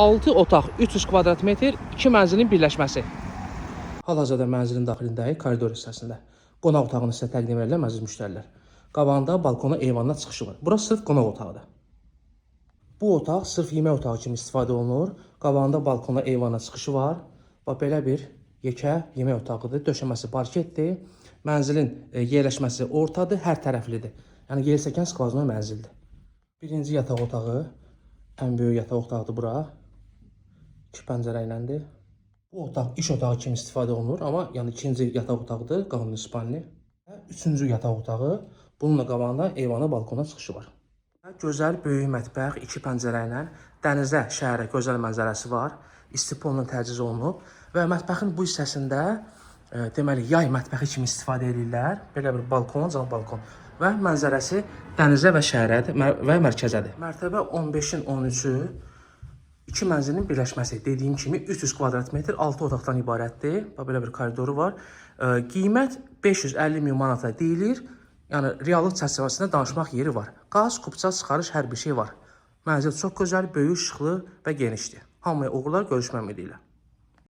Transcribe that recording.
6 otaq, 300 kvadrat metr, 2 mənzilin birləşməsi. Hal-hazırda mənzilin daxilindəyik, koridor hissəsində. Qonaq otağını sizə təqdim edirlər əziz müştərilər. Qabağında balkona, eyvanına çıxışı var. Burası sırf qonaq otağıdır. Bu otaq sırf yemək otağı kimi istifadə olunur. Qabağında balkona, eyvana çıxışı var. Və belə bir yekə yemək otağıdır. Döşəməsi parketdir. Mənzilin e, yerləşməsi ortadır, hər tərəflidir. Yəni yelsəkən skvazno mənzildir. Birinci yataq otağı, ən böyük yataq otağıdır bura. İki pəncərə. Bu otaq iş otağı kimi istifadə olunur, amma yəni ikinci yataq otağıdır, qanun spalni. Üçüncü yataq otağı, bununla qabağında eyvana, balkona çıxışı var. Gözəl böyük mətbəx, iki pəncərə ilə dənizə, şəhərə gözəl mənzərəsi var. İstipolla təchiz olunub və mətbəxin bu hissəsində e, deməli yay mətbəxi kimi istifadə edirlər. Belə bir balkon, can balkon və mənzərəsi dənizə və şəhərədir mər- və mərkəzədir. Mərtəbə 15-in 13-ü İki mənzilin birləşməsi. Dediyim kimi 300 kvadrat metr 6 otaqdan ibarətdir. Belə bir koridoru var. E, qiymət 550 min manata deyilir. Yəni reallıq çərçivəsində danışmaq yeri var. Qaz, kupça, çıxarış hər bir şey var. Mənzil çox gözəl, böyük, işıqlı və genişdir. Hamıya uğurlar, görüşmək ümidi ilə.